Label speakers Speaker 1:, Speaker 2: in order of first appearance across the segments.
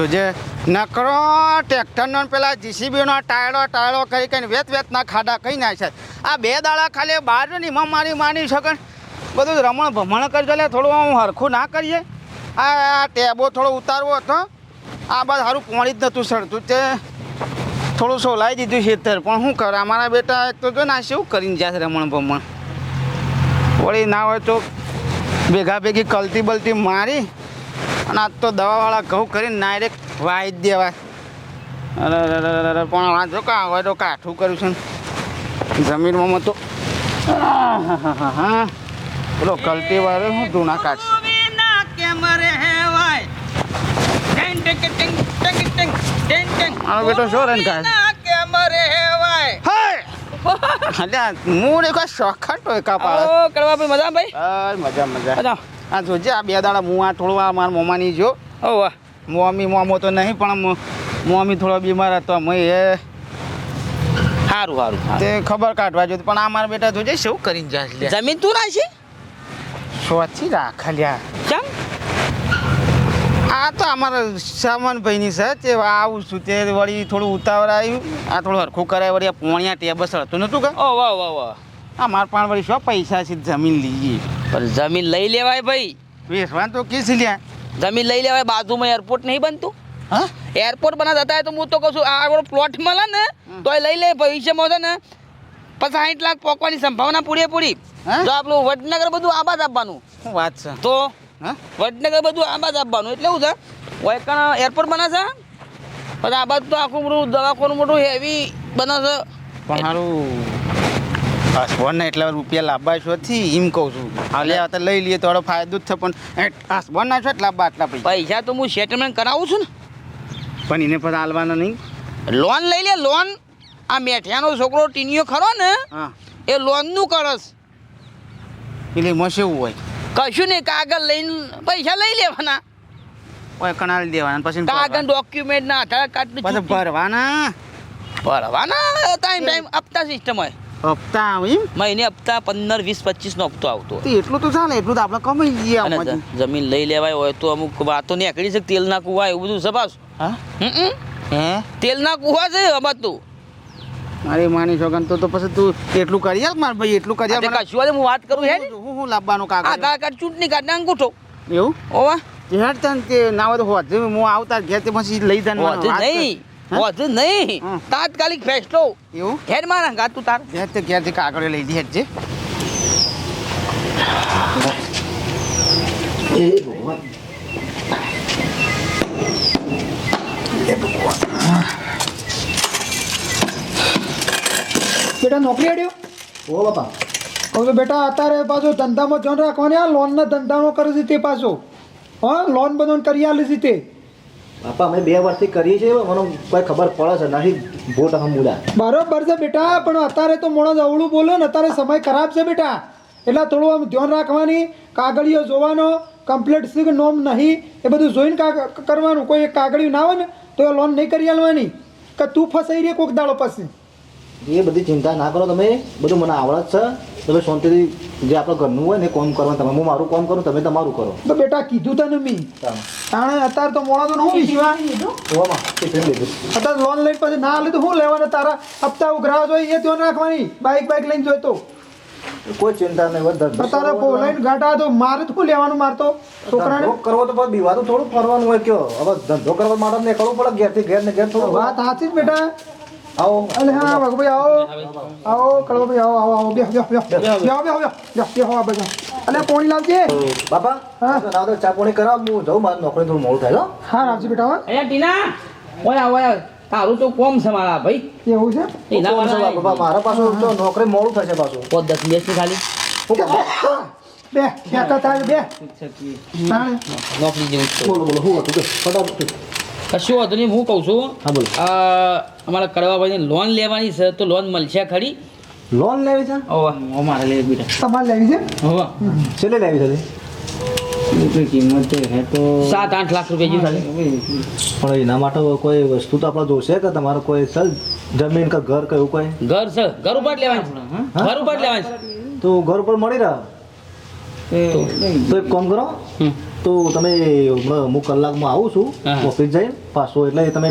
Speaker 1: જોજે નકરો, ટ્રેક્ટરનો પેલા જીસીબીનો ટાયરો ટાયરો કરી કરીને વેત વેતના ખાડા કહી ના છે. આ બે દાડા ખાલી બહાર ને એમાં મારી માની શકે બધું રમણ ભમણ કરજો એટલે થોડું આમ હરખું ના કરીએ. આ ટેબો થોડો ઉતારવો હતો. આ બાદ સારું પોણી જ નહોતું સડતું તે. થોડું સોલાઈ દીધું ખેતર પણ શું કરે, અમારા બેટા એક તો જો ના શું કરીને જાય રમણ ભમણ? વળી ના હોય તો ભેગા ભેગી કલતી બલતી મારી અને આજ તો દવાવાળા ઘઉં કરીને ડાયરેક્ટ વાઈ જ દેવાય. પણ આ જો કા હોય તો કાઠું કર્યું છે જમીનમાં તો. પેલો કલ્ટી વાળો હું ધૂણા કાઢશે બેટો શું રન કાઢે? હાય અલ્યા મૂળ એક શોખા ટોયકા પાડે?
Speaker 2: આવો કરવા મજા ભાઈ?
Speaker 1: મજા મજા.
Speaker 2: મજા
Speaker 1: આ જોજે આ બે દાડા હું આ થોડું આ મારા મોમાની જો.
Speaker 2: વાહ.
Speaker 1: મોમી મોમો તો નહીં પણ મોમી થોડો બીમાર હતો અમે એ
Speaker 2: સારું સારું
Speaker 1: તે ખબર કાઢવા જોતી પણ આ મારા બેટા જોજે શું કરીને જાય છે
Speaker 2: જમીન તું નાખી
Speaker 1: સોચી રાખલ્યા
Speaker 2: ચમ.
Speaker 1: આ તો અમારા સામાન ભાઈની છે તે આવું છું તે વળી થોડું ઉતાવળ આવ્યું આ થોડું હરખું કરાય વળી આ પોણિયા ટેબસ હતું નતું કે?
Speaker 2: ઓ વાહ વાહ વાહ.
Speaker 1: આ મારા પણ વળી શું પૈસા છે જમીન લઈએ
Speaker 2: પણ જમીન લઈ લેવાય ભાઈ.
Speaker 1: વેસવાન તો કેસી લ્યા.
Speaker 2: જમીન લઈ લેવાય બાજુમાં એરપોર્ટ નહીં બનતું?
Speaker 1: હા?
Speaker 2: એરપોર્ટ બના જતા તો હું તો કહું છું આ આપણો પ્લોટ મળે ને તો લઈ લે ભવિષ્યમાં છે ને પછી સાઠ લાખ પોકવાની સંભાવના પૂરેપૂરી? જો આપણું વડનગર બધું આબાદ આપવાનું.
Speaker 1: વાત છે?
Speaker 2: તો
Speaker 1: હા?
Speaker 2: વડનગર બધું આબાદ આપવાનું. એટલે એવું છે? વૈકણ એરપોર્ટ બનાવશે છે? પછી આબાદ તો આખું બધું દવાખાનું મોટું હેવી બને છે.
Speaker 1: પણ સારું હસબન્ડને એટલા રૂપિયા લાવવા છો થી એમ કહું છું. આ તો લઈ લઈએ થોડો ફાયદો જ થશે પણ હસબન્ડ ના છો એટલા આટલા પૈસા.
Speaker 2: પૈસા તો હું સેટલમેન્ટ કરાવું છું
Speaker 1: પણ એને પણ હાલવાના નહીં.
Speaker 2: લોન લઈ લે લોન આ મેઠિયાનો છોકરો ટીનિયો ખરો ને એ લોનનું કરસ.
Speaker 1: એટલે એમાં શું હોય?
Speaker 2: કશું નહીં કાગળ લઈને પૈસા લઈ લેવાના.
Speaker 1: કોઈ કણાલી દેવાના પછી
Speaker 2: કાગળ ડોક્યુમેન્ટ ના આધાર કાર્ડ
Speaker 1: ભરવાના?
Speaker 2: ભરવાના ટાઈમ ટાઈમ આપતા સિસ્ટમ હોય.
Speaker 1: હપ્તા આવે એમ?
Speaker 2: મહિને હપ્તા પંદર વીસ પચીસ નો હપ્તો આવતો
Speaker 1: એટલું તો ચાલે એટલું તો આપણે કમાઈ ગયા
Speaker 2: અને જમીન લઈ લેવાય હોય તો અમુક વાતો નીકળી છે તેલના કુવા એવું બધું પાછું
Speaker 1: હા? હે?
Speaker 2: તેલના કુવા છે અમાર તું.
Speaker 1: મારી માની છોકન તો તો પછી તું એટલું કરી આલ માર ભાઈ એટલું કરી મને.
Speaker 2: કશું હોય હું વાત કરું હે
Speaker 1: હું હું લાવવાનો કાગળ
Speaker 2: આધાર કાર્ડ ચૂંટણી કાર્ડ ને અંગૂઠો.
Speaker 1: એવું?
Speaker 2: ઓવા
Speaker 1: હેડ તન તે ના હોય તો હોત. હું આવતા ઘેર તે પછી લઈ દન
Speaker 2: નહીં. વધુ નહીં. તાત્કાલિક ફેસલો.
Speaker 1: એવું?
Speaker 2: ઘેર મારા ગા તું તાર.
Speaker 1: ઘેર તે ઘેરથી કાગળ લઈ દે હેડ
Speaker 3: બેટા નોકરી અડ્યો
Speaker 4: ઓ બાપા.
Speaker 3: હવે બેટા અત્યારે પાછો ધંધામાં જોન રાખવાની આ લોનના ધંધામાં કરે છે તે પાછો. હા લોન બધો કરી આલી છે તે
Speaker 4: બાપા, અમે બે વર્ષથી કરીએ છીએ મને કોઈ ખબર પડે છે નહીં ભોટ હમ મુલા
Speaker 3: બરોબર છે બેટા, પણ અત્યારે તો મોણસ અવળું બોલો ને, અત્યારે સમય ખરાબ છે બેટા. એટલે થોડું આમ ધ્યાન રાખવાની, કાગળીઓ જોવાનો કમ્પ્લીટ કે નોમ નહીં, એ બધું જોઈને કરવાનું. કોઈ કાગળિયું ના હોય ને, તો એ લોન નહીં કરી આલવાની. કે તું ફસાઈ રે કોઈક દાડો પછી.
Speaker 4: એ બધી ચિંતા ના કરો. તમે બધું મને આવડત છે. તમે શાંતિથી જે આપણે ઘરનું હોય ને કોમ કરવાનું તમે હું મારું કોમ કરું તમે તમારું કરો.
Speaker 3: તો બેટા કીધું તને મી. તાણે અત્યારે તો મોડા તો શું વિશ્વા
Speaker 4: ઓમાં ટિફિન લીધું.
Speaker 3: અત્યારે લોન લઈને પછી ના લીધું હું લેવાના તારા હપ્તા ઉઘરા જોઈએ એ ધ્યાન રાખવાની બાઈક બાઈક લઈને જોઈતો
Speaker 4: કોઈ ચિંતા નહીં વધારે
Speaker 3: તારા
Speaker 4: કરવો
Speaker 3: ઘાટા તો મારે તો શું લેવાનું મારતો છોકરાને.
Speaker 4: કરવો તો પછી બીવાતું થોડું ફરવાનું હોય કયો. હવે ધંધો કરવા માટે નીકળવું પડે ઘેરથી ઘેર ને ઘેર થોડું
Speaker 3: વાત સાચી જ બેટા.
Speaker 4: આવો
Speaker 3: અલે હા ભગભાઈ આવો આવો કળવાભાઈ આવો આવો આવો બેહો બેહો બેહો બેહો બેહો બેહો બેહો બેહો આ બધા અલે પોણી લાવજે
Speaker 4: બાપા
Speaker 3: હા.
Speaker 4: ના તો ચા પોણી કરાવ હું જાઉં મારે નોકરી થોડું મોડું થાય હા
Speaker 3: લાવજે બેટા હા
Speaker 2: અહીંયા ટીના ઓયા ઓયા તારું તો કોમ છે મારા ભાઈ
Speaker 3: એવું છે
Speaker 2: એના વાળા
Speaker 4: બાપા મારા પાછો નોકરી મોડું થશે પાછું
Speaker 2: પોત દસ મિનિટની ખાલી
Speaker 3: બે બેઠા થાય બે
Speaker 2: નોકરી જેવું
Speaker 4: બોલો બોલો શું હતું ફટાફટ
Speaker 2: કશું વાંધો નહીં હું કહું છું
Speaker 4: હા બોલો.
Speaker 2: આ અમારા કડવાભાઈને લોન લેવાની છે તો લોન મળશે ખરી?
Speaker 4: લોન લેવી છે?
Speaker 2: ઓવા મારે લેવી બેટા
Speaker 3: તમારે લેવી છે?
Speaker 2: હોવા
Speaker 4: છેલ્લે લેવી છે
Speaker 1: કિંમત હે તો
Speaker 2: સાત આઠ લાખ રૂપિયા જેવું
Speaker 4: પણ એના માટે કોઈ વસ્તુ તો આપણે જોશે કે તમારે કોઈ સર જમીન કે ઘર કયું કોઈ?
Speaker 2: ઘર છે ઘર ઉપર જ લેવાની ઘર ઉપર જ લેવાની
Speaker 4: તો ઘર ઉપર મળી રહે? તો એક કામ કરો. તો તમે હું કલાકમાં આવું છું ઓફિસ જઈને પાછો એટલે તમે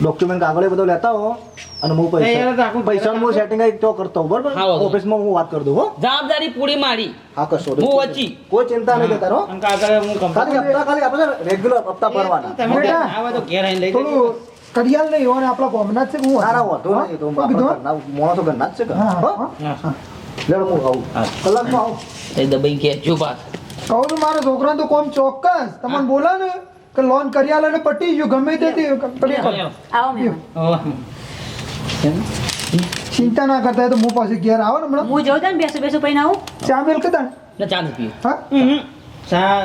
Speaker 4: ડોક્યુમેન્ટ કાગળે બધો લેતા હો અને હું પૈસા પૈસા હું સેટિંગ તો કરતો બરાબર?
Speaker 2: હા, વાંધો.
Speaker 4: ઓફિસમાં હું વાત કરી દઉં હો.
Speaker 2: જવાબદારી પૂરી મારી.
Speaker 4: હા કશો
Speaker 2: હું વચ્ચી.
Speaker 4: કોઈ ચિંતા નહીં કરતા હો.
Speaker 1: કાગળ હું
Speaker 4: ખાલી હપ્તા ખાલી આપણે રેગ્યુલર હપ્તા ભરવાના.
Speaker 1: તમે આવા તો ઘેર આવીને લઈ.
Speaker 3: થોડું કડિયાલ નહીં હોય આપણા ગોમના જ છે હું
Speaker 4: હારા. ના વાંધો નહીં તો મોણો
Speaker 3: તો
Speaker 4: ઘરના જ છે
Speaker 3: હા.
Speaker 4: લેડો હું આવું. કલાકમાં આવું.
Speaker 2: એ દબાઈ કે જો પાસ
Speaker 3: કહું છું મારા છોકરાને તો કોમ ચોક્કસ. તમને બોલા ને કે લોન કરી આલે ને પટી ગયું ગમે તે. ચિંતા ના કરતા તો હું પાછી ઘેર આવો ને હમણાં.
Speaker 5: હું જઉં ને બેસું બેસું પૈને આવું.
Speaker 3: ચા મેલ કે તને?
Speaker 2: ચા નથી પીવું
Speaker 3: હા?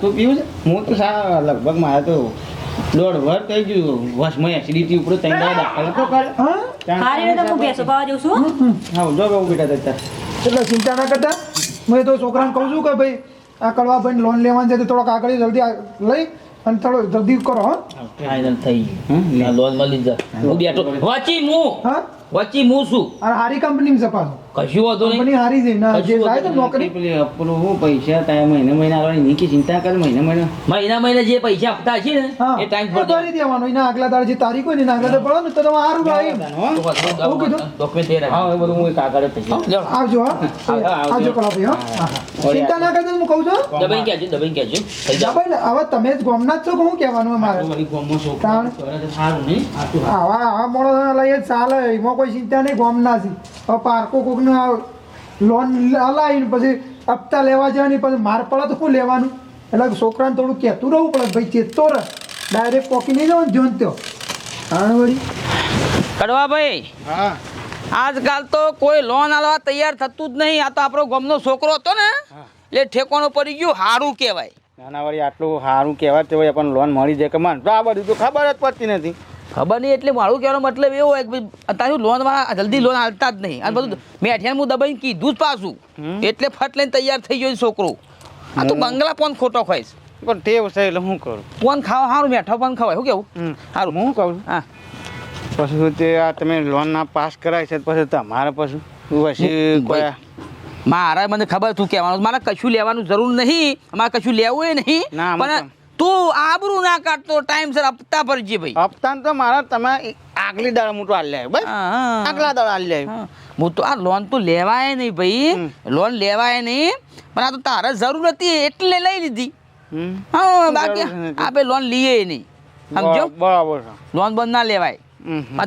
Speaker 1: તું પીવું છે? હું તો સા લગભગ મારે તો દોઢ વર થઈ ગયું. વસમાં એસિડિટી ઉપર દાડા દાખલ તો કરે?
Speaker 3: હા?
Speaker 5: હારે તો હું બેસો પાવા જઉં છું
Speaker 1: હા. જો બેટા
Speaker 3: એટલે ચિંતા ના કરતા. મેં તો છોકરાને કહું છું કે ભાઈ આ કડવા ભાઈ લોન લેવાની છે તો થોડોક આગળ જલ્દી લઈ અને થોડો જલ્દી કરો હા.
Speaker 2: ફાઇનલ થઈ ગયું લોન મળી જાય. હું બેઠો. વચ્ચી હું
Speaker 3: હા?
Speaker 2: વાંચી હું છું.
Speaker 3: અને હારી કંપની છે પાછું.
Speaker 2: કશું વાંધો નહીં.
Speaker 3: કંપની હારી છે ના જે થાય તો નોકરી.
Speaker 1: પેલી પેલું હું પૈસા તારે મહિને મહિને આવવાની ની ચિંતા કર મહિને મહિને.
Speaker 2: મહિના મહિને જે પૈસા આપતા છે ને એ ટાઈમ
Speaker 3: એ ભરી દેવાનો એના આગલા દાડે જે તારીખ હોય ને એના આગલા દાડે ને તો તમે કીધું?
Speaker 2: ડોક્યુમેન્ટ
Speaker 1: હા એ બધું હું
Speaker 3: આવજો હા.
Speaker 1: આવજો.
Speaker 3: હા. ચિંતા ના કરતા હું કહું છું?
Speaker 2: દબાઈ
Speaker 3: હવે તમે જ ગોમના જ છો કે હું કહેવાનું
Speaker 1: છોકરા સારું નહીં.
Speaker 3: આવા આવા મોડો લઈએ ચાલે એમાં કોઈ ચિંતા નહીં ગોમના છે હવે પાર્કો કોકને લોન હલાવીને પછી હપ્તા લેવા જવાની પછી માર પડે તો શું લેવાનું? એટલે છોકરાને થોડું કહેતું રહેવું પડે ભાઈ ચેતતો રહે ડાયરેક્ટ પોકી નહીં જવાનું જોન ત્યો તાણ વળી?
Speaker 2: કડવા ભાઈ
Speaker 1: હા.
Speaker 2: આજકાલ તો કોઈ લોન આલવા તૈયાર થતું જ નહીં. આ તો આપણો ગામનો છોકરો હતો ને એટલે ઠેકોનો પડી ગયું સારું કહેવાય.
Speaker 1: નાના વળી આટલું સારું કહેવાય તો હોય પણ લોન મળી જાય કે માન. તો આ બધું તો ખબર જ પડતી નથી.
Speaker 2: ખબર નહીં એટલે મારું કહેવાનો મતલબ એવો હોય કે અત્યારે લોન જલ્દી લોન હાલતા જ નહીં. અને બધું મેં અઠિયાર હું દબાઈને કીધું જ પાછું. એટલે ફટ લઈને તૈયાર થઈ ગયો છોકરો. આ તો બંગલા પણ ખોટો ખાઈશ
Speaker 1: પણ ટેવ છે એટલે શું કરું?
Speaker 2: પણ ખાવા સારું મેઠો પણ ખવાય. શું કેવું? સારું
Speaker 1: હું કહું?
Speaker 2: હા.
Speaker 1: પછી તે આ તમે લોન ના પાસ કરાય છે પછી તમારે પછી? પછી કોઈ
Speaker 2: મારા મને ખબર તું કહેવાનું મારે કશું લેવાનું જરૂર નહીં. મારે કશું લેવું નહીં. પણ તું આબરું ના કાઢતો ટાઈમસર હપ્તા ભરજે ભાઈ.
Speaker 1: હપ્તા તો મારા તમે આગલી દાળ મોટું હાલ લે બસ. આગલા દાળ હાલ લે
Speaker 2: હા. તો આ લોન તો લેવાય નહીં ભાઈ. લોન લેવાય નહીં. પણ આ તો તારે જરૂર હતી એટલે લઈ લીધી. હા બાકી આપણે લોન લઈએ નહીં. સમજો?
Speaker 1: બરાબર
Speaker 2: લોન બંધ ના લેવાય.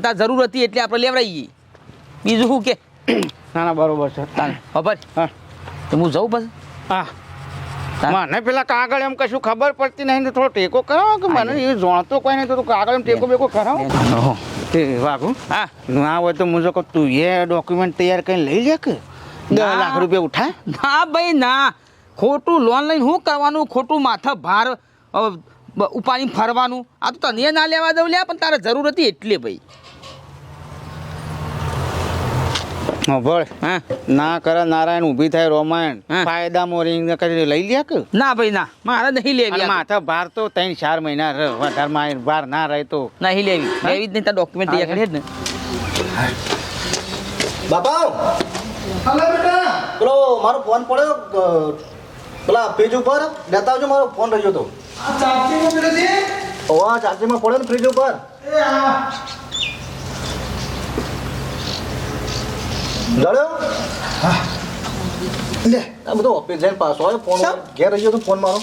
Speaker 2: તાર જરૂર હતી એટલે આપણે લેવડાવીએ બીજું શું કે?
Speaker 1: ના ના બરોબર છે.
Speaker 2: ખબર?
Speaker 1: હા.
Speaker 2: તો હું જઉં પછી?
Speaker 1: હા. મને પેલા કાગળ એમ કશું ખબર પડતી નહીં તો થોડો ટેકો કરો કે મને એ જાણતો કોઈ નહીં તો કાગળ એમ ટેકો બેકો કરાવો. તે વાઘુ
Speaker 2: હા.
Speaker 1: ના હોય તો મુજો કહું તું એ ડોક્યુમેન્ટ તૈયાર કરીને લઈ લે કે? દસ લાખ રૂપિયા ઉઠાય?
Speaker 2: ના ભાઈ ના. ખોટું લોન લઈને શું કરવાનું? ખોટું માથા ભાર ઉપાડીને ફરવાનું. આ તો તને ના લેવા દઉં લે પણ તારે જરૂર હતી એટલે ભાઈ.
Speaker 1: ભળ
Speaker 2: હા.
Speaker 1: ના કરે નારાયણ ઊભી થાય રોમાયણ.
Speaker 2: હા.
Speaker 1: ફાયદા મોરિંગ કરી લઈ લે કે?
Speaker 2: ના ભાઈ ના. મારે નહીં લેવી
Speaker 1: માથા ભાર તો ત્રણ ચાર મહિના રહે. વધારે માં ભાર ના રહે તો.
Speaker 2: નહીં લેવી. લેવી જ નહીં તાર ડોક્યુમેન્ટ તૈયાર કરી ને?
Speaker 4: બાપા!
Speaker 3: હલો બેટા.
Speaker 4: પેલો મારો ફોન પડ્યો પેલા પેજ ઉપર. લેતા આવજો મારો ફોન રહ્યો તો.
Speaker 3: આ ચાર્જિંગ પડ્યો છે?
Speaker 4: ઓવા ચાર્જિંગમાં પડ્યો ને ફ્રીજ ઉપર.
Speaker 3: એ હા.
Speaker 4: જડ્યો
Speaker 3: લે.
Speaker 4: આ બધો ઓફિસ જઈને પાછો આવ્યો. ફોન? ઘેર રહ્યો તો ફોન મારો.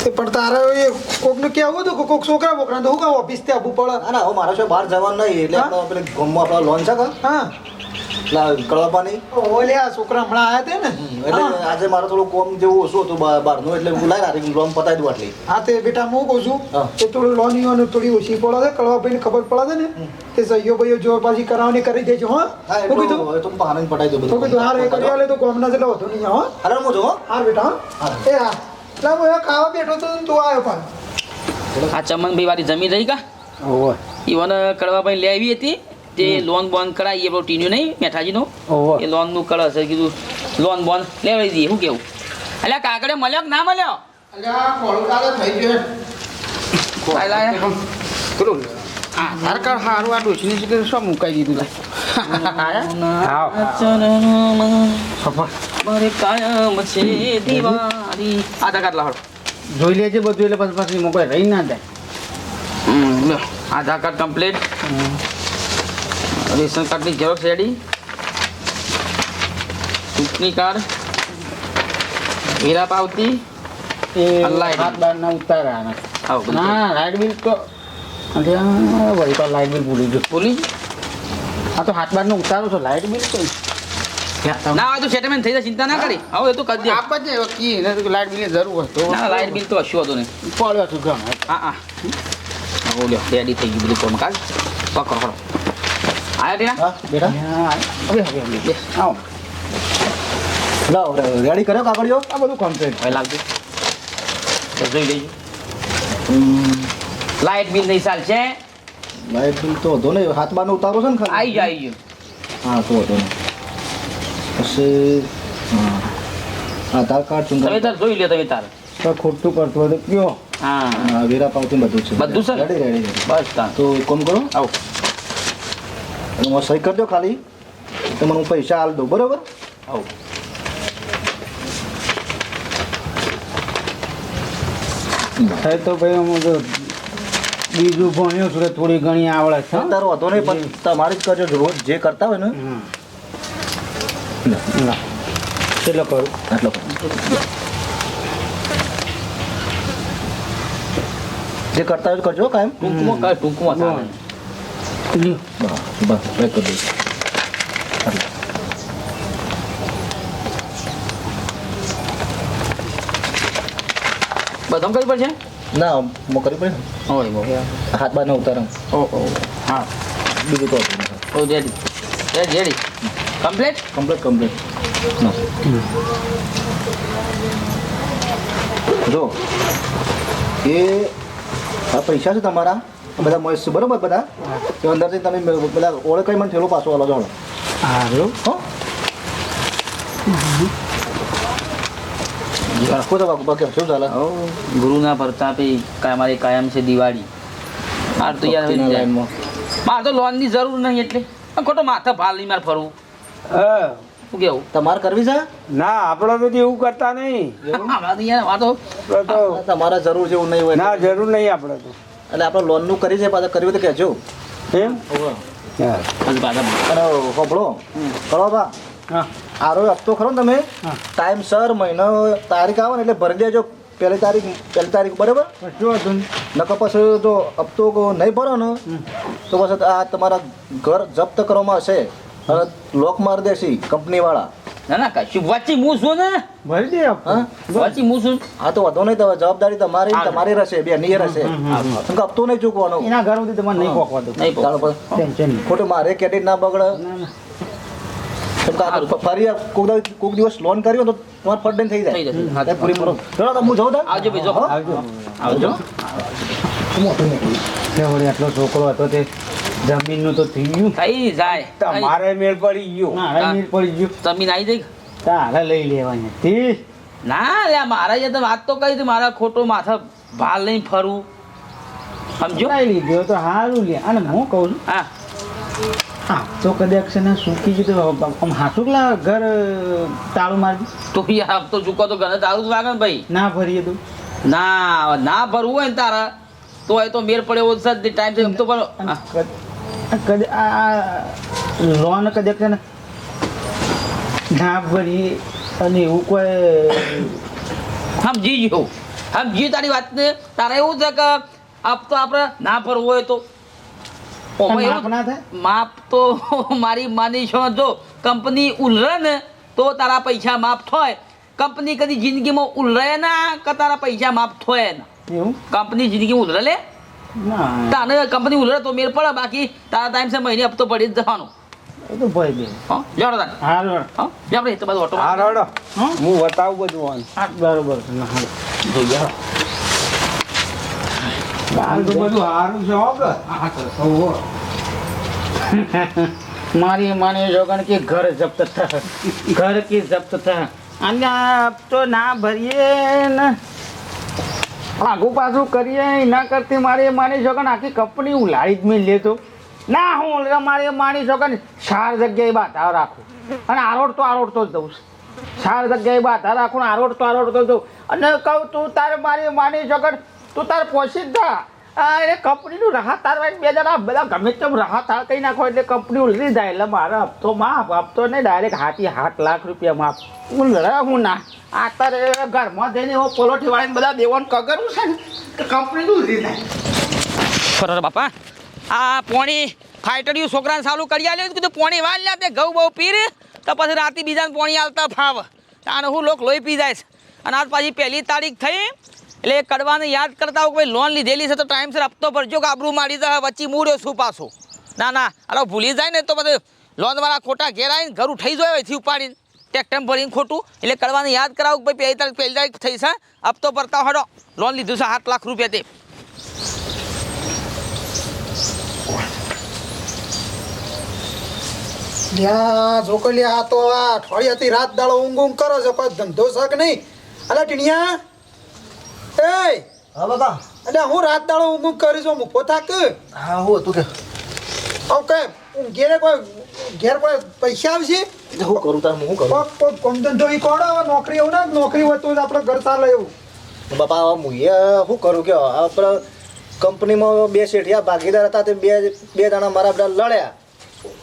Speaker 3: તે પણ તારે એ કોકને કેવું હતું કે કોક છોકરા બોકરા તો હું કામ ઓફિસથી આવવું પડે
Speaker 4: ના ના હવે મારા છે બહાર જવાનું નહીં. એટલે
Speaker 3: હા?
Speaker 4: પેલી ગામમાં આપણા લોન છે
Speaker 3: હા.
Speaker 4: પેલા નહીં
Speaker 3: ઓલે આ છોકરા હમણાં આયા તે ને?
Speaker 4: એટલે આજે મારે થોડું કોમ જેવું ઓછું હતું બહાર- બહારનું એટલે હું લાઈ રાખી લોન પતાવી દઉં આટલી.
Speaker 3: હા તે બેટા હું કહું છું કે થોડું લોન ઈઓને થોડી ઓછી પડે છે કળવાભાઈને ખબર પડે છે ને? તે સહીઓ ભાઈઓ જો પાછી કરાવવાની કરી દેજો હા.
Speaker 4: હા
Speaker 3: કીધું
Speaker 4: હવે તો બહાર જ પટાઈ દઉં
Speaker 3: તો કીધું હાર એ કરી આલે તો ગોમના જેટલો વધુ નહીં હા.
Speaker 4: અરે હું જો હો.
Speaker 3: હાર બેટા હા.
Speaker 4: હા.
Speaker 3: એ હા. એટલે હું ખાવા બેઠો તો તું આવ્યો પણ
Speaker 2: આ ચમનભાઈ વાળી જમીન રહી કા?
Speaker 1: ઓહો
Speaker 2: ઈવન કડવાભાઈ લે આવી હતી. તે લોન બોન કરાવી એ પેલો ટીન્યુ નહીં મેઠાજીનો.
Speaker 1: એ
Speaker 2: એ લોનનું કરે છે કીધું લોન બોન લેવાઈ દઈએ. શું કેવું? એટલે કાકડે મળ્યો કે ના મળ્યો?
Speaker 1: આધાર કાર્ડ સારું આ ડોશીની છે કે શું મુકાઈ દીધું
Speaker 2: આધાર કાર્ડ લાવો.
Speaker 1: જોઈ લેજે બધું એટલે પછી પછી એમાં રહી ના જાય.
Speaker 2: આધાર કાર્ડ કમ્પ્લીટ રેશન કાર્ડની ઝેરોક્ષ રેડી ચૂંટણી કાર્ડ હીરા પાવતી.
Speaker 1: હાથ બારના
Speaker 2: બધું.
Speaker 1: ના લાઇટ બિલ તો આ તો લાઇટ બિલ ભૂલી ગયો.
Speaker 2: બોલી
Speaker 1: આ તો હાથ બારનો ઉતારો છો લાઇટ બિલ તો
Speaker 2: ના તો સેટલમેન્ટ થઈ જાય ચિંતા ના કરી. હવે તો કરી દે.
Speaker 1: આપવા જ ને કી લાઇટ બિલની જરૂર હોય તો.
Speaker 2: ના લાઇટ બિલ તો હશું હતું નહીં.
Speaker 1: પડ્યો ઘણો.
Speaker 2: હા હા. હો રેડી થઈ ગયું બધું કોમ. કાજ પકડો. આયા ટીના?
Speaker 4: હા બેટા.
Speaker 1: હવે હવે હવે આવો.
Speaker 4: લાવ રેડી કર્યો કાગળિયો?
Speaker 1: આ બધું કમ્પ્લીટ
Speaker 2: હવે લાવજો. તો જોઈ લેજો. લાઇટ બિલ નહીં ચાલશે.
Speaker 4: લાઇટ બિલ તો હતો ને હાથ બારનો ઉતારો છે ને ખાલી
Speaker 2: આવી જાય આવી
Speaker 4: હા તો હતો પછી હા. આધાર કાર્ડ
Speaker 2: જાય તમે તાર જોઈ લે તમે તાર
Speaker 1: તો ખોટું કરતો હોય તો કયો?
Speaker 2: હા.
Speaker 4: વેરા પાવતી બધું છે.
Speaker 2: બધું છે?
Speaker 4: રેડી રેડી
Speaker 2: બસ
Speaker 4: તો કામ કરો.
Speaker 2: આવો.
Speaker 4: હું સહી કરજો ખાલી. તમને મને હું પૈસા આલ દઉં બરોબર?
Speaker 2: આવો.
Speaker 1: થાય તો ભાઈ હું તો બીજું ભણ્યું છું થોડી ઘણી આવડે છે.
Speaker 4: તારો હતો નહીં પણ તમારે જ કરજો રોજ જે કરતા હોય. ના.
Speaker 1: કેટલો કરું.
Speaker 4: આટલો જે કરતા હોય કરજો કાયમ.
Speaker 2: ટૂંકમાં ટૂંકમાં ચાલે
Speaker 1: લ્યો.
Speaker 4: બસ બસ પેક કરી દઈશ
Speaker 2: બધામ કરવી પડશે
Speaker 4: ના મો કરી પડે ને.
Speaker 2: હોય બહુ
Speaker 4: હાથ બાર ના ઉતાર
Speaker 2: ઓહો
Speaker 1: હા
Speaker 4: બીજું તો હતું નહીં.
Speaker 2: ઓ ready ready ready complete
Speaker 4: complete complete જો એ આ પૈસા છે તમારા બધા મળે છે બરોબર બધા? તો અંદરથી તમે પેલા ઓળખ કઈ મને થેલો પાછો આલો જાણો.
Speaker 1: સારું
Speaker 4: હો? રાખો તો બાકી શું ચાલે?
Speaker 2: ગુરુના પ્રતાપે કાંઈ મારી કાયમ છે દિવાળી. માર તો યાર મારે તો લોનની જરૂર નહીં એટલે. ખોટો માથે ભાલ નહીં મારે ફરવું.
Speaker 3: હા.
Speaker 2: શું કેવું?
Speaker 4: તમારે કરવી છે?
Speaker 3: ના આપણે બધી એવું કરતા નહીં.
Speaker 4: તમારે જરૂર જેવું નહીં હોય
Speaker 3: ના જરૂર નહીં આપણે તો.
Speaker 4: એટલે આપણે લોનનું કરી છે પાછા કરવી તો કહેજો.
Speaker 3: એમ?
Speaker 4: અને હોભળો. કરો બા.
Speaker 3: હા.
Speaker 4: આરો હપ્તો ખરો ને તમે? ટાઈમ સર મહિનો તારીખ આવે ને એટલે ભરી દેજો. પહેલી તારીખ પહેલી તારીખ બરાબર? નકર પછી જો હપ્તો નહીં ભરો ને તો પછી આ તમારા ઘર જપ્ત કરવામાં હશે લોક મારી દેશી કંપનીવાળા.
Speaker 2: ના ના કશું વાંચી હું છું ને
Speaker 1: ભરી દે આપો.
Speaker 4: હું
Speaker 2: છું
Speaker 4: હા તો વધુ નહીં તો જવાબદારી તમારી તમારી રહેશે બે ની રહેશે કેમ હપ્તો નહીં ચૂકવાનો
Speaker 1: એના ઘર સુધી તમારે નહીં પોકવા દો
Speaker 2: નહીં
Speaker 4: ચાલો
Speaker 1: ટેન્શન
Speaker 4: ખોટું મારે ક્રેડિટ ના બગડે ફરી કોક દિવસ લોન કર્યો તો તમારે ફટ થઈ જાય પૂરી ચલો તો હું જોઉં.
Speaker 2: આવજો
Speaker 1: આટલો છોકરો હતો તે જમીનનું તો થઈ ગયું
Speaker 2: થઈ. જાય
Speaker 3: તમારે મેળ પડી ગયો.
Speaker 1: મારે મેળ પડી ગયું.
Speaker 2: જમીન આવી જઈ
Speaker 1: તારે લઈ લેવાની. હતી
Speaker 2: ના લે મારા જે તો વાત તો કઈ હતી મારા ખોટો માથા ભાલ લઈને ફરવું સમજો
Speaker 1: લઈ લીધો તો સારું લે. અને હું કહું છું
Speaker 2: હા.
Speaker 1: હા તો કદાચ છે ને સૂકી ગયું તો આમ હાથું લા ઘર તાળું મારજી
Speaker 2: તો યાર તો ચૂકો તો ઘરે તારું જ વાગે ને ભાઈ.
Speaker 1: ના ભરીએ તો.
Speaker 2: ના ના ભરવું હોય ને તારા. તો એ તો મેર પડે છે જ ટાઈમ તો ભરો
Speaker 1: આ લોન કદાચ ને? ભરી અને એવું કોઈ
Speaker 2: સમજી ગયો સમજી તારી વાત ને તારે એવું છે કે આપ તો આપણે ના ભરવું હોય તો માપ તો મારી માની છો જો કંપની ઉલરે ને તો તારા પૈસા માફ થાય. કંપની કદી જિંદગીમાં ઉલરે ના કે તારા પૈસા માફ થાય ના? કંપની જિંદગી ઉલરે લે? તાને કંપની ઉલરે તો મેળ પડે બાકી તારા ટાઈમ સે મહિને હપ્તો પડી જ જવાનો.
Speaker 1: એ તો ભાઈ દે
Speaker 2: હા જાણો તાને
Speaker 1: હારું
Speaker 2: હા જા આપણે તો બધું ઓટો.
Speaker 3: હા રડો
Speaker 1: હું?
Speaker 3: બતાવું બધું.
Speaker 1: હા બરોબર છે ના હારું.
Speaker 3: તો બધું છે હો કે ઓહો.
Speaker 1: મારી માને જોગણ કે ઘર જપ્ત થા ઘર કે જપ્ત થા. અને હપ્તો તો ના ભરીએ ને. આગું પાછું કરીએ ના કરતી મારી માની જોગણ આખી કંપની ઉલાડી જ મેં લેતો. ના, હું મારી માની જોગણ ચાર જગ્યાએ બાધા રાખું. અને આરોડ તો આરોડ તો જ દઉં ચાર જગ્યાએ બાધા રાખું ને આરોડતો આરોડતો જઉં અને કહું, તું તારે મારી માની શકો તું તારે પહોંચી જ જા. એ કંપનીનું રાહત તાર વાળી બે જણા બધા ગમે તેમ રાહત તાર કઈ નાખો એટલે કંપની ઉલરી જાય એટલે મારા હપ્તો માફ હપ્તો નહીં ડાયરેક્ટ હાથી સાત લાખ રૂપિયા માફ. હું લડા હું ના. આ તારે ઘરમાં જઈને હું પોલોઠી વાળીને બધા દેવાનું કગરવું છે ને કંપની ઉલટી જાય
Speaker 2: બાપા. આ પોણી ફાઈટરિયું છોકરાને સાલું કરી આલ્યું કીધું, પોણી વાળ લે તે ઘઉં બહુ પીર, તો પછી રાતે બીજાને પોણી આલતા ફાવ. અને હું લોક લોહી પી જાય અને આજ પાછી પહેલી તારીખ થઈ, એટલે કડવાને યાદ કરતા હોય ભાઈ લોન લીધેલી છે તો ટાઈમસર હપ્તો ભરજો કે આબરૂ મારી જાય વચ્ચે મૂળ્યો છું પાછું. ના ના અરે ભૂલી જાય ને તો પછી લોનવાળા ખોટા ઘેરાઈને ઘર ઉઠાઈ જાય અહીંથી ઉપાડીને. ટ્રેક્ટર ભરીને ખોટું. એટલે કડવાને યાદ કરાવું કે ભાઈ પહેલી તારીખ પહેલી તારીખ થઈ છે. હપ્તો ભરતા હડો લોન લીધું છે સાત લાખ રૂપિયા તે
Speaker 3: લ્યા જોકલી તો આ અઠવાડિયાથી રાત દાડો ઊંઘ ઊંઘ કરો છો કોઈ ધંધો શક નહીં? અલા ટીણિયા એ
Speaker 4: હા બાપા.
Speaker 3: એટલે હું રાત દાડો ઊંઘ ઊંઘ કરી છું મુફો થાક
Speaker 4: હા હું હતું કે.
Speaker 3: ઓકે. કે ઘેરે કોઈ ઘેર કોઈ પૈસા આવશે?
Speaker 4: હું કરું તાર હું કરું?
Speaker 3: કોક કોક કોમ ધંધો ઈ કોડો હવે નોકરી એવું ના નોકરી હોય તો જ આપણે ઘર ચાલે એવું.
Speaker 4: બાપા હવે હું એ શું કરું કે આપણે કંપનીમાં બે શેઠિયા ભાગીદાર હતા તે બે બે જણા મારા બધા લડ્યા.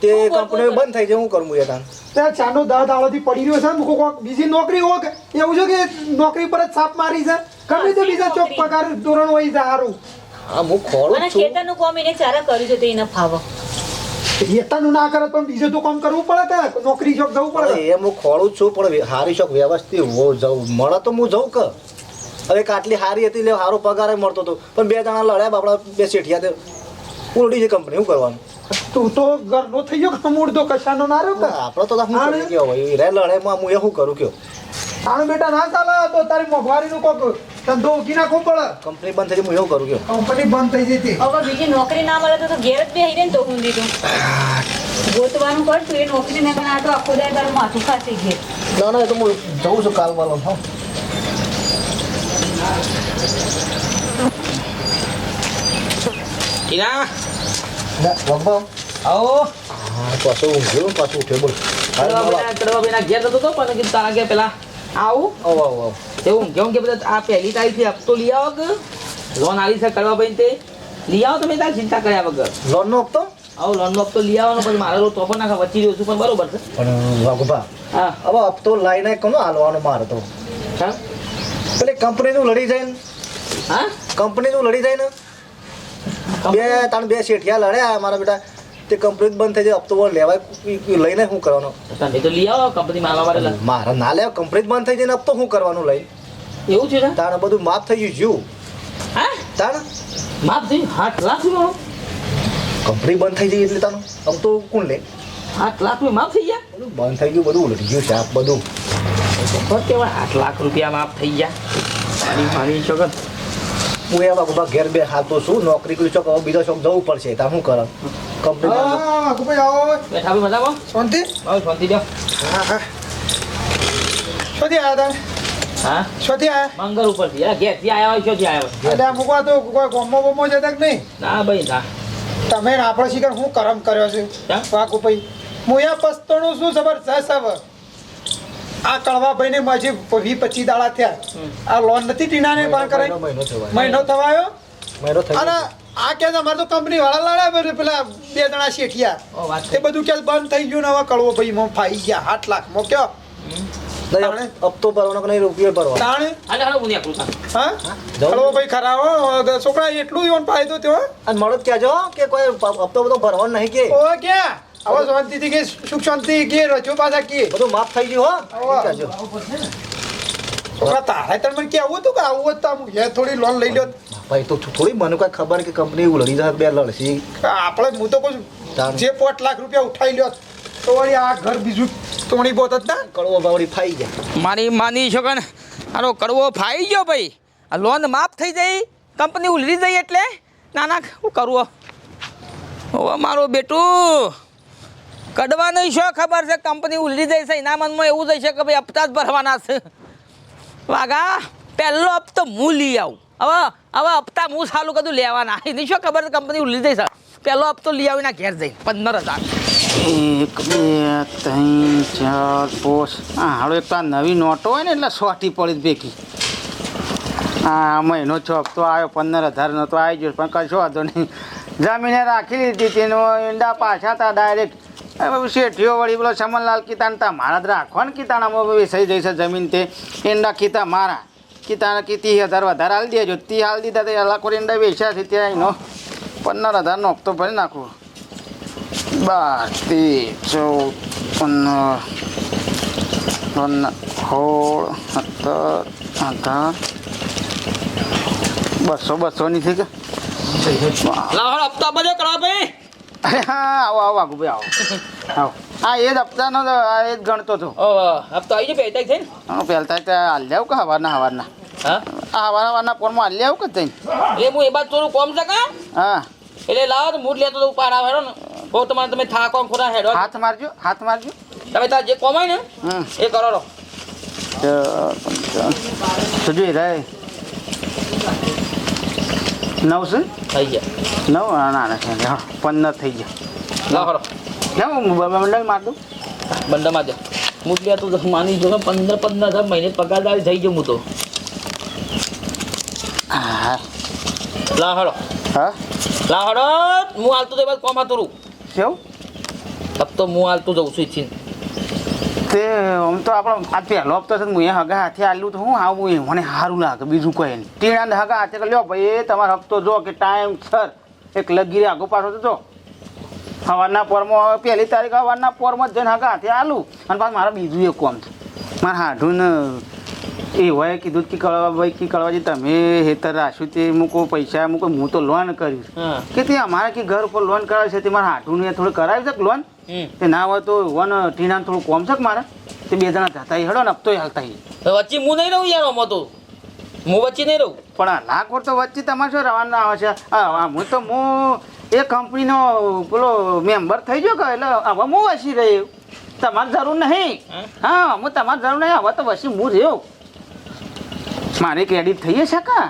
Speaker 4: તે કંપની બંધ થઈ જાય હું કરું હું એ તાણ?
Speaker 3: ત્યાં ચાનો દહ દાડોથી પડી રહ્યો છે ને કોક બીજી નોકરી હોય કે એવું છે કે નોકરી પર જ છાપ મારી છે? ગમે તે બીજા ચોક પગાર ધોરણ હોય છે સારું.
Speaker 4: હા હું જ છું.
Speaker 5: ખેતરનું કામ એને ચારા કર્યું છે તે એને ફાવો.
Speaker 3: વેતનનું ના કરે પણ બીજું તો કામ કરવું પડે કે નોકરી શોખ જવું પડે
Speaker 4: એ હું ખોળું છું પણ હારી શોખ વ્યવસ્થિત હું જવું મળે તો હું જઉં કે? હવે કાટલી હારી હતી એટલે સારો પગાર મળતો હતો. પણ બે જણા લડ્યા બાપડા બે શેઠિયા તે. ઉલટી છે કંપની શું કરવાનું?
Speaker 3: તું તો ઘરનો થઈ ગયો મૂળ તો કશાનો ના રહ્યો
Speaker 4: આપણે તો હું હોય? રે લડે હું એ શું કરું કયો
Speaker 3: આણ બેટા ના ચાલે તો તારી મોંઘવારીનું કોક ધંધો ઉગી નાખવો પડે
Speaker 4: કંપની બંધ થઈ હું એવું કરું કે.
Speaker 3: કંપની બંધ થઈ જતી
Speaker 5: હવે બીજી નોકરી ના મળે તો તો ઘેર જ બેહી રહે ને તો હું દીધું ગોતવાનું કર તું એ નોકરી ને આ તો આખો દાય તારું માથું ખાસી ગયે.
Speaker 4: ના ના એ તો હું જઉં છું કાલ વાલો હા.
Speaker 2: ટીના
Speaker 4: વગભાવ
Speaker 2: આવો.
Speaker 4: હા પાછું ઊંઘ્યો પાછું ઉઠ્યો બોલ.
Speaker 2: અરે બેના કડવા બેના ઘેર જતો હતો પણ તારા ઘેર પેલા આવું?
Speaker 4: આવો આવો
Speaker 2: એવું કેવું? કે બધા આ પહેલી તારીખથી હપ્તો લઈ આવો કે? લોન આવી છે કરવા ભાઈ તે? લઈ આવો તમે તાર ચિંતા કર્યા વગર.
Speaker 4: લોનનો હપ્તો?
Speaker 2: આવો લોનનો હપ્તો લઈ આવવાનો પછી મારે તો પણ નાખા વચ્ચે રહ્યો છું પણ બરોબર છે.
Speaker 4: પણ વાઘુભા
Speaker 2: હા.
Speaker 4: હવે હપ્તો લાઈને કોનો હાલવાનો મારે તો?
Speaker 2: હા?
Speaker 4: પેલી કંપનીનું લડી જાય ને.
Speaker 2: હા?
Speaker 4: કંપનીનું લડી જાય ને. બે ત્રણ બે શેઠિયા લડ્યા મારા બેટા. તે કંપની બંધ થઈ જાય હપ્તો લેવાય લઈને શું કરવાનો?
Speaker 2: તમે તો લઈ આવો કંપની માલવા વાળે
Speaker 4: મારા ના લેવા કંપની બંધ થઈ જાય ને હપ્તો શું કરવાનું લઈ?
Speaker 2: એવું છે ને?
Speaker 4: તાણે બધું માફ થઈ ગયું જ્યુ
Speaker 2: હા?
Speaker 4: તાણે?
Speaker 2: માફ થઈ આઠ લાખ રૂપિયા
Speaker 4: કંપની બંધ થઈ ગઈ એટલે તાનો હપ્તો કોણ લે?
Speaker 2: આઠ લાખ રૂપિયા માફ થઈ ગયા?
Speaker 4: બધું બંધ થઈ ગયું બધું ઉલટી ગયું છે આ બધું
Speaker 2: કેવાય આઠ લાખ રૂપિયા માફ થઈ ગયા. મારી મારી છોકર
Speaker 4: હું એવા ઊભા ઘેર બે હાલતો છું નોકરી કરી છો હવે બીજો ચોક જવું પડશે. તાર શું કરે? કંપની
Speaker 3: હા ભાઈ આવો.
Speaker 2: બેઠા ભાઈ મજામાં?
Speaker 3: શાંતિ?
Speaker 2: બહુ શાંતિ દો
Speaker 3: હા હા. શોધી આવ્યા
Speaker 2: હા?
Speaker 3: હતા શોધી આયા?
Speaker 2: મંગળ ઉપરથી આ ઘેરથી આવ્યા હોય શોધી આયા હોય.
Speaker 3: એટલે આ મૂકવા તો કોઈ ગોમો બોમો જતા કે નહીં?
Speaker 2: ના ભાઈ ના.
Speaker 3: તમે આપણે શિખર હું કરમ કર્યો છે? વાકુ ભાઈ હું યા પસ્તાણું શું જબરજસ્ત હવે આ કળવા ભાઈને માજી વી પચીસ દાડા થયા. આ લોન નથી ટીનાને પણ કરાય.
Speaker 4: મહિનો
Speaker 3: થવાયો? અને આ કે અમારે તો કંપની વાળા લડ્યા પેલા- બે જણા શેઠિયા. એ બધું કે બંધ થઈ ગયું ને હવે કળવો ભાઈ માં ફાઈ ગયા આઠ લાખમાં કયો
Speaker 4: હપ્તો ભરવાનો કે નહીં રૂપિયો ભરવાનો?
Speaker 3: તાણે?
Speaker 2: અરે હાલો હું
Speaker 4: જાઉં?
Speaker 3: ભાઈ ખરા છોકરા એટલું ઈવન ફાયદો થયો
Speaker 4: અને મળો જ કહેજો કે કોઈ હપ્તો બધો ભરવાનો નહીં કે.
Speaker 3: ઓ ક્યાં? હવે શાંતિથી કે સુખ શાંતિ કે રજો પાછા કે
Speaker 4: બધું માફ થઈ ગયું હો.
Speaker 3: છોકરા તારે તને મને કેવું હતું કે આવું હતું તો આમ ઘેર થોડી લોન લઈ લો
Speaker 4: ભાઈ તો થોડી મને કઈ ખબર કે કંપની ઉલડી જાય બે લડશે.
Speaker 3: આપણે હું તો કહું જે પોટ લાખ રૂપિયા ઉઠાઈ લ્યો તો વળી આ ઘર બીજું તોણી બોત જ ના.
Speaker 4: કડવો બાવડી ફાઈ જાય.
Speaker 2: મારી માની છો કે આનો કડવો ફાઈ ગયો ભાઈ. આ લોન માફ થઈ જઈ કંપની ઉલરી જઈ એટલે? ના ના હું કરવો મારું બેટું. કડવા નહીં શું ખબર છે? કંપની ઉલરી જાય છે એના મનમાં એવું જશે કે ભાઈ હપ્તા જ ભરવાના છે. વાઘા, પહેલો હપ્તો હું લઈ આવું. હવે હવે હપ્તા હું સાલું કદું લેવાના. એની શું ખબર કંપની ઉલરી જઈશ પહેલો હપ્તો લઈ આવીને ઘેર જઈ પંદર હજાર.
Speaker 1: એક, બે, ત્રણ, ચાર પોસ હા હાડો એક તો નવી નોટો હોય ને, એટલે સોટી પડી ભેગી. હા મહિનો છ હપ્તો આવ્યો, પંદર હજાર તો આવી ગયો, પણ કશો વાંધો નહીં. જમીને રાખી લીધી તેનો ઈંડા પાછા હતા ડાયરેક્ટ શેઠીઓ વળી બોલો સમનલાલ કિતાન તા મારા જ રાખવા ને કીતાણામાં વેસાઈ જઈશે જમીન તે. ઈંડા કીતા મારા. કીતાના કીતી હજાર વધારે હાલ દેજો. તી હાલ દીધા તે અલાકોર ઈંડા વેચ્યા છે ત્યાં એનો પંદર હજારનો હપ્તો ભરી નાખું. બાર તેર ચૌદ, પંદર પંદર, સોળ, સત્તર, અઢાર. બસો બસોની થઈ
Speaker 2: ગયા હપ્તા બધો કરવા ભાઈ.
Speaker 1: અરે હા આવો આવો આગુ ભાઈ આવો. આવો. હા એ જ હપ્તાનો આ એ જ ગણતો હતો.
Speaker 2: હપ્તો આવી જાય થઈ થઈને?
Speaker 1: હા, પહેલતા ત્યાં હાલ જાવ કે હવારના હવારના?
Speaker 2: હા?
Speaker 1: આ હવાર હવારના પોરમાં હાલ જાવ કે તઈ
Speaker 2: એટલે હું એ બાદ થોડું કોમ છે કા?
Speaker 1: હા.
Speaker 2: એટલે લાવો તો મૂડ લેતો તો પાર આવે ને. બહુ તમારે તમે થાકો ખોરા હેડો.
Speaker 1: હાથ મારજો હાથ મારજો.
Speaker 2: તમે તાર જે કોમાય ને એ કરો રો
Speaker 1: તો જોઈ રહે નવ છે?
Speaker 2: થઈ ગયા.
Speaker 1: નવ? ના ના ના હા પંદર થઈ ગયા.
Speaker 2: લાવો હેડો
Speaker 1: હું મંડળ માર દઉં
Speaker 2: બંડામાં દે હું બે તું માની જો પંદર પંદર હજાર મહિને પગારદારી થઈ ગયો હું તો.
Speaker 1: હા.
Speaker 2: લાવ હેડો
Speaker 1: હા?
Speaker 2: લાવ હેડો હું હાલતું તો બાદ કોમ હતું
Speaker 1: કેવું?
Speaker 2: હપ્તો હું હાલતું જઉં છું ઈચ્છીને.
Speaker 1: તે આમ તો આપણો આ પહેલો હપ્તો છે હું એ હગા હાથે આલું તો હું આવું એ મને સારું લાગે બીજું કોઈ નહીં. ટીણા હગા હાથે લ્યો ભાઈ એ તમારો હપ્તો જો કે ટાઈમ સર. એક લગીરે આગો પાછો તો જો સવારના પોરમાં પહેલી તારીખ સવારના પોરમાં જ જઈને હગા હાથે આલું. અને પાછું મારે બીજું એક કોમ છે. મારે હાઢું ને એ હોય કીધું કે કળવા ભાઈ કે કળવાજી તમે હેતર રાખ્યું તે મૂકો પૈસા મૂકો હું તો લોન કર્યું કે તે અમારે કે ઘર ઉપર લોન કરાવી છે તે મારે હાઢું ને થોડું કરાવી છે લોન તે ના હોય તો વન ટીના થોડું કોમ છે કે મારે? તે બે જણા જતા હડો ને હપ્તો હાલતા
Speaker 2: વચ્ચે હું નહીં રહું યાર આમાં તો. હું વચ્ચે નહીં રહું.
Speaker 1: પણ આ લાખ વર્ષ તો વચ્ચે તમારે શું રવાના આવે છે? હા તો હું એ કંપનીનો પેલો મેમ્બર થઈ ગયો કે એટલે હવે હું વસી રહ્યો. તમારે જરૂર નહીં.
Speaker 2: હા?
Speaker 1: હા તમારે જરૂર નહીં. હવે તો વસી હું રહ્યો. મારે ક્રેડિટ થઈ છે કા?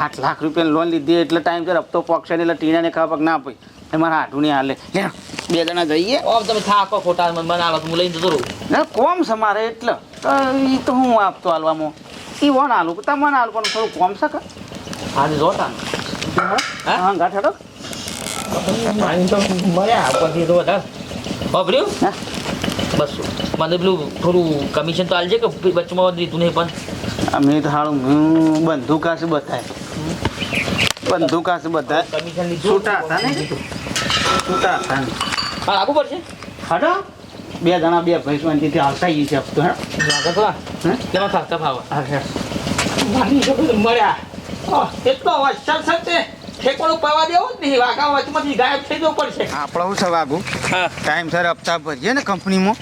Speaker 1: આઠ લાખ રૂપિયાની લોન લીધી એટલે ટાઈમ સર હપ્તો પક્ષે એટલે ટીણાને ખબર પગ ના પડી એ મારા હાટું નહીં હાલે લે બે જણા જઈએ.
Speaker 2: ઓમ તમે થાકો ખોટા મને બનાવો તો હું લઈને જતો રહું.
Speaker 1: ના કોમ છે મારે એટલે? તો એ તો હું આપતો હાલવામાં. એ વણ હાલું તમને હાલું પણ થોડું કોમ છે કા?
Speaker 2: આજે જોતા હા?
Speaker 1: હા? ગાંઠ હેડો
Speaker 2: માની પછી તો વધારે. વાપર્યું
Speaker 1: હા?
Speaker 2: બસો. મને પેલું થોડું કમિશન તો આલજે કે વચમાં દીધું નહીં પણ?
Speaker 1: અમે તો હાલું હું બંદૂકા છે બધાય. બંદૂકા છે બધા છૂટા હતા ને? છૂટા હતા ને.
Speaker 2: હા આગું પડશે?
Speaker 1: હડો. બે જણા બે ભાઈ શાંતિથી આવતા ઈ છે હપ્તો
Speaker 2: લાગે મળ્યા. એટલો વચ્ચા સત્ય ઠેકોણું પાવા દેવું જ નહીં. વાઘા વચમાંથી ગાયબ થઈ જવું પડશે.
Speaker 1: આપણે શું છે વાગુ
Speaker 2: હા.
Speaker 1: ટાઈમસર હપ્તા ભરીએ ને કંપનીમાં.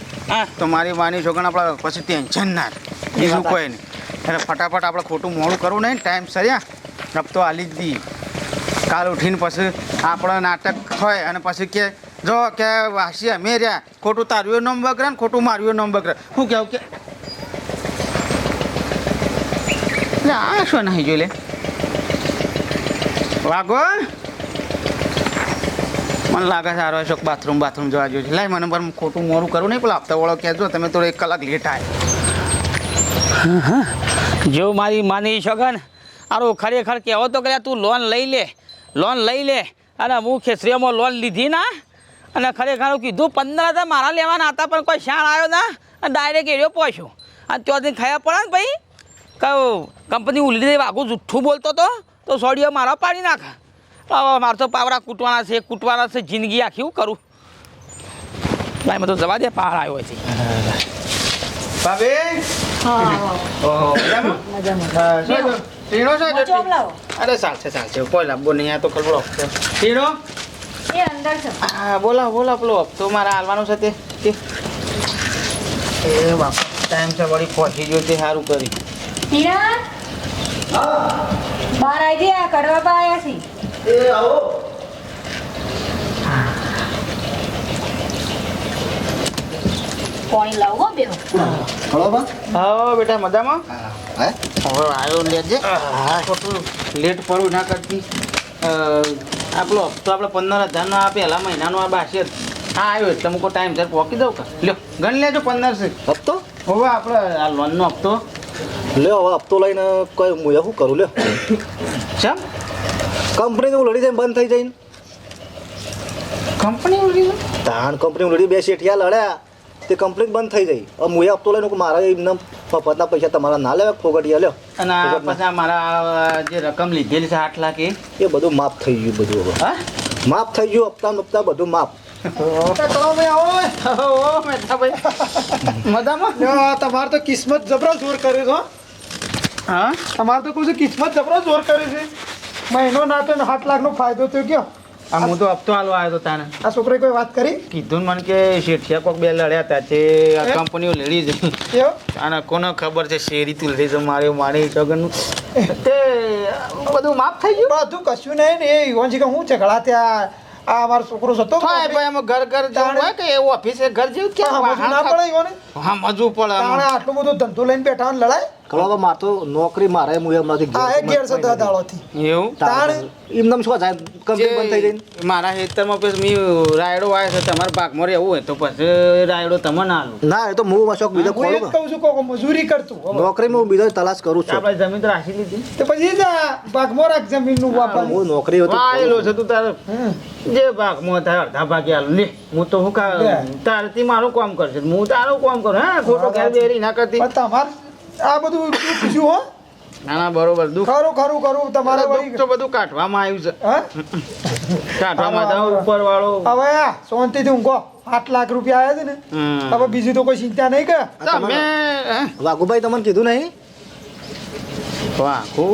Speaker 1: તો મારી વાની છોકરાને આપણે પછી ટેન્શન ના. બીજું કોઈ નહીં. એટલે ફટાફટ આપણે ખોટું મોડું કરવું નહીં ટાઈમ સર્યા હપ્તો આલી જ દી. કાલ ઉઠીને પછી આપણે નાટક હોય અને પછી કે, જો કે વાસી અમે રહ્યા, ખોટું તારું નોમ બગડે ને ખોટું મારું નોમ બગડે શું કેવું કે? આ શું નહીં જોઈ લે? વાગો મને લાગે છે આરો શોખ બાથરૂમ બાથરૂમ જવા જોઈએ લાય, મને પર ખોટું મોરું કરું નહીં, પેલા હપ્તા વાળો કહેજો તમે તો એક કલાક લેટ આવે
Speaker 2: જો મારી માની છગન આરો ખરેખર કહેવો તો કે તું લોન લઈ લે લોન લઈ લે અને હું ખેસરીઓમાં લોન લીધી ના અને ખરેખર કીધું પંદર હજાર મારા લેવાના હતા પણ કોઈ શાણ આવ્યો ના અને ડાયરેક્ટ એરિયો પહોંચ્યો. અને ત્યાંથી ખાયા પડે ને ભાઈ કહું કંપની ઉલી વાઘું જુઠ્ઠું બોલતો તો તો સોડીઓ મારા પાડી નાખ. હવે મારે તો પાવડા કૂટવાના છે કૂટવાના છે જિંદગી આખી હું કરું. ભાઈ તો જવા દે પહાડ આવ્યો છે.
Speaker 1: ભાભી? ટીણો છે અરે ચાલશે સાચે કોઈ લાભો નહીં આ તો ખબર ટીણો
Speaker 5: એ અંદર છે
Speaker 1: હા બોલા બોલા પેલો હપ્તો મારે હાલવાનો છે તે. એ બાપા ટાઈમ છે વળી પહોંચી ગયો તે સારું કરી
Speaker 5: ટીના બહાર આવી ગયા કડવા પા આવ્યા છે
Speaker 4: એ આવો
Speaker 5: પાણી લાવો હો બેહો
Speaker 1: હા બેટા મજામાં
Speaker 4: હે
Speaker 1: હવે આવ્યો લેજે. ખોટું લેટ પડું ના કરતી. આપણો હપ્તો આપણે પંદર હજારનો આ પહેલા મહિનાનો આ બાસી હા આવ્યો એટલે મૂકો ટાઈમ સર પહોંચી દઉં કે? લ્યો ગણી લેજો પંદરસો
Speaker 4: હપ્તો?
Speaker 1: હવે આપણે આ લોનનો હપ્તો.
Speaker 4: લ્યો હવે હપ્તો લઈને કઈ હું શું કરું લ્યો.
Speaker 1: ચમ?
Speaker 4: કંપની હું લડી જઈને બંધ થઈ જઈને.
Speaker 1: કંપની લડી
Speaker 4: તાણ કંપની લડી બે શેઠિયા લડ્યા. તે કંપની બંધ થઈ ગઈ. હવે હું હપ્તો લઈને મારા એમને મફતના પૈસા તમારા ના લેવા ફોગટિયા લ્યો.
Speaker 1: અને પછી મારા જે રકમ લીધેલી છે આઠ લાખ એ
Speaker 4: એ બધું માફ થઈ ગયું બધું હવે.
Speaker 1: હા?
Speaker 4: માફ થઈ ગયું હપ્તા મપ્તા બધું માફ.
Speaker 3: તમારે તો કિસ્મત જબરો જોર કર્યો છો
Speaker 1: હા.
Speaker 3: તમારે તો કહું છું કિસ્મત જબરો જોર કરે છે. મહિનો ના તો આઠ લાખનો ફાયદો થયો કયો
Speaker 1: આ હું તો હપ્તો હાલવા આવ્યો હતો તાને
Speaker 3: આ છોકરાએ કોઈ વાત કરી?
Speaker 1: કીધું મને કે શેઠિયા કોક બે લડ્યા હતા તે આ કંપનીઓ લડી
Speaker 3: છે.
Speaker 1: અને કોને ખબર છે શેરી તું લડી છે મારે મારી જગનનું તે બધું માફ થઈ ગયું?
Speaker 3: બધું કશું નહીં ને એ યુવાન કે હું ઝઘડા ત્યાં આ અમારો છોકરો હતો
Speaker 1: થાય ભાઈ એમાં ઘર ઘર જવું હોય કે એવું ઓફિસે ઘર જેવું કે
Speaker 3: હા, ના પડે
Speaker 1: હા મજવું પડે
Speaker 3: આટલું બધું ધંધો લઈને બેઠા લડાય?
Speaker 4: કળવા માર તો નોકરી મારે હું એમનાથી
Speaker 3: આ એક છે દહ દાડોથી
Speaker 1: એવું?
Speaker 3: તાણ
Speaker 4: એમને શું જાય કંપની બંધ થઈ
Speaker 1: ગઈ મારા ખેતરમાં પછી મી રાયડો વાય છે તમારા પાકમાં રહેવું હોય તો પછી રાયડો તમે ના લો.
Speaker 4: ના એ તો હું શોખ બીજો
Speaker 3: હું
Speaker 4: ખોલું
Speaker 3: કહું છું કોક મજૂરી કરતું.
Speaker 4: નોકરીમાં હું બીજો તલાશ કરું છું.
Speaker 1: આપણે જમીન તો રાખી લીધી.
Speaker 3: તો પછી જ ભાગમાં રાખ જમીનનું વાપર.
Speaker 4: હું નોકરી હતો
Speaker 1: વાયેલો છે તું તારે.
Speaker 3: જે
Speaker 1: જે મો થાય અડધા ભાગે આલું. લે હું તો હું કા તારથી મારું કામ કરશે. હું તારું કામ કરું. હા ખોટો ઘેર ના કરતી.
Speaker 3: પણ તમારે આ બધું પૂછ્યું હો?
Speaker 1: ના ના બરોબર દુઃખ.
Speaker 3: ખરું ખરું ખરું તમારે
Speaker 1: દુઃખ તો બધું કાઢવામાં આવ્યું છે.
Speaker 3: હા?
Speaker 1: કાઢવામાં દઉં ઉપર વાળો
Speaker 3: હવે આ શાંતિથી ઊંઘો. આઠ લાખ રૂપિયા આવ્યા છે ને. હવે બીજી તો કોઈ ચિંતા નહીં કે
Speaker 1: તમે
Speaker 4: વાઘુભાઈ તમને કીધું નહીં?
Speaker 1: વાઘુ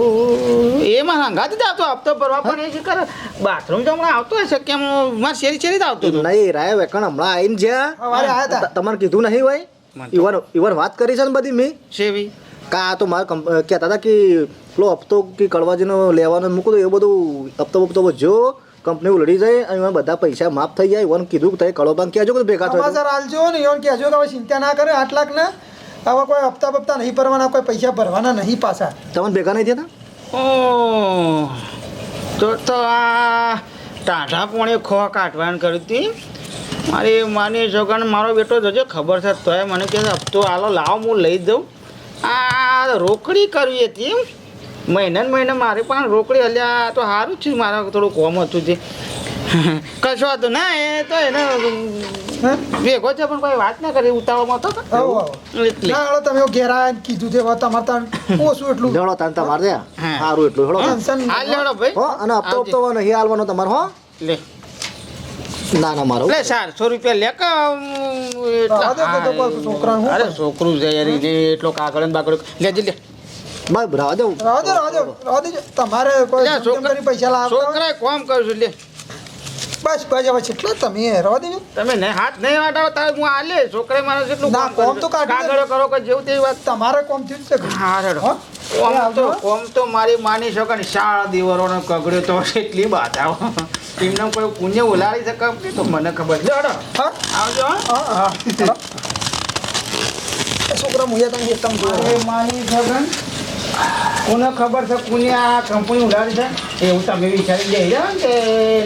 Speaker 1: હંગાત જ આવતો હપ્તો ભરવા પણ એ કરે. બાથરૂમ તો હમણાં આવતો હશે કેમ મારે શેરી શેરી જ આવતો
Speaker 4: નહીં રાય વેકણ હમણાં આવીને જ્યાં. તમારે કીધું નહીં ભાઈ ઈવન ઈવન વાત કરી છે ને બધી મેં?
Speaker 1: શેવી?
Speaker 4: કા આ તો મારે કહેતા હતા કે પેલો હપ્તો કે કડવાજીનો લેવાનો મૂકું તો એ બધું હપ્તો હપ્તો જો કંપની ઉલડી જાય અને એમાં બધા પૈસા માફ થઈ જાય. ઈવન કીધું કે તમે બાંક કહેજો કે ભેગા થાય
Speaker 3: સમાચાર હાલજો ને એવું કહેજો કે હવે ચિંતા ના કરે આઠ લાખના ને. હવે કોઈ હપ્તા બપ્તા નહીં ભરવાના કોઈ પૈસા ભરવાના નહીં પાછા.
Speaker 4: તમને ભેગા નહીં થયા
Speaker 1: ઓ તો તો આ ટાઢા પોણે ખો કાઢવાનું કર્યું હતી મારી માની છોકરાને મારો બેટો જજો ખબર છે તોય મને કહે હપ્તો હાલો લાવો હું લઈ દઉં. આ રોકડી કરવી હતી એમ. મહિને મહિને મારે પણ રોકડી હલ્યા તો સારું છે મારા થોડું કોમ હતું જે કશો હતું ના એ તો એને ભેગો છે પણ કોઈ વાત ના કરી ઉતાવળમાં તો. એટલે.
Speaker 3: ના તમે ઘેરા કીધું છે તમારે તાન ઓછું એટલું.
Speaker 4: જણો તાર તમારે સારું એટલું
Speaker 1: હાલ લેવડો ભાઈ.
Speaker 4: અને હપ્તો હપ્તો નહીં હાલવાનો તમારે હો.
Speaker 1: લે.
Speaker 4: ના ના મારો.
Speaker 1: લે ચારસો રૂપિયા લે અરે છોકરું છે યાર એને એટલો કાગળ ને બાગળ. લેજે લે
Speaker 4: ભાઈ રાહ દઉં
Speaker 3: રાહ દે રાહ તમારે કોઈ પૈસા
Speaker 1: છોકરાએ કોમ કરશું લે.
Speaker 3: બસ બસ હવે કેટલા તમે? રવા દેજો.
Speaker 1: તમે ને હાથ નહીં વાટાવો તારે હું આ લે છોકરાએ મારે જેટલું
Speaker 3: ના,
Speaker 1: કામ
Speaker 3: તો. કાઢી
Speaker 1: કરો કે જેવું તેવી વાત.
Speaker 3: તમારે કોમ થયું છે?
Speaker 1: હા રેડો
Speaker 3: હો?
Speaker 1: કોમ તો. કોમ તો મારી માની શકો ને શાળા દીવરોનો કગડ્યો તો એટલી બાધાઓ એમને કોઈ પુણ્ય ઉલાડી શકે તો મને ખબર છે. હેડો.
Speaker 3: હા?
Speaker 1: આવજો હો.
Speaker 3: હા છોકરા મુયા તમે એકદમ
Speaker 1: માની જગન કોને ખબર છે કોને આ કંપની ઉડાડી છે? એવું તમે વિચારી જઈ રહ્યા કે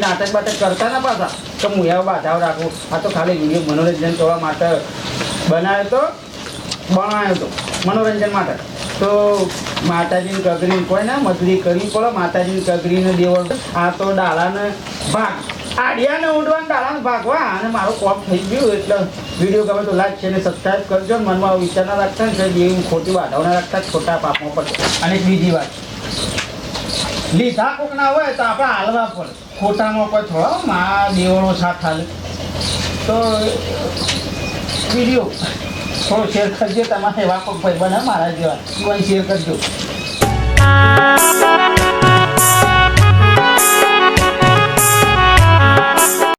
Speaker 1: નાટક બાટક કરતા ના પાછા. તો હું એવા બાધાઓ રાખું. આ તો ખાલી વીડિયો મનોરંજન કરવા માટે બનાવ્યો તો બનાવ્યો તો, મનોરંજન માટે. તો માતાજીની કગરીને કોઈ ના મજૂરી કરવી પડે, માતાજીની કગરીને દેવળ. આ તો ડાળાને ભાગ. આડિયાને ઉડવાને ડાળાને ભાગવા અને મારો કોપ થઈ ગયું એટલે વીડિયો ગમે તો લાઈક છે અને સબસ્ક્રાઈબ કરજો મનમાં વિચાર ના રાખતા ને જે ખોટી બાધાઓ ના રાખતા, ખોટા પાપમાં પડશે અને બીજી વાત. લીધા કોક ના હોય તો આપણે હાલવા પડે. ખોટામાં કોઈ થોડો મા દેવળો સાથ હાલે. તો, વીડિયો થોડો શેર કરજો, તમારે એવા ભાઈ બને મારા જેવા. કોઈ શેર કરજો.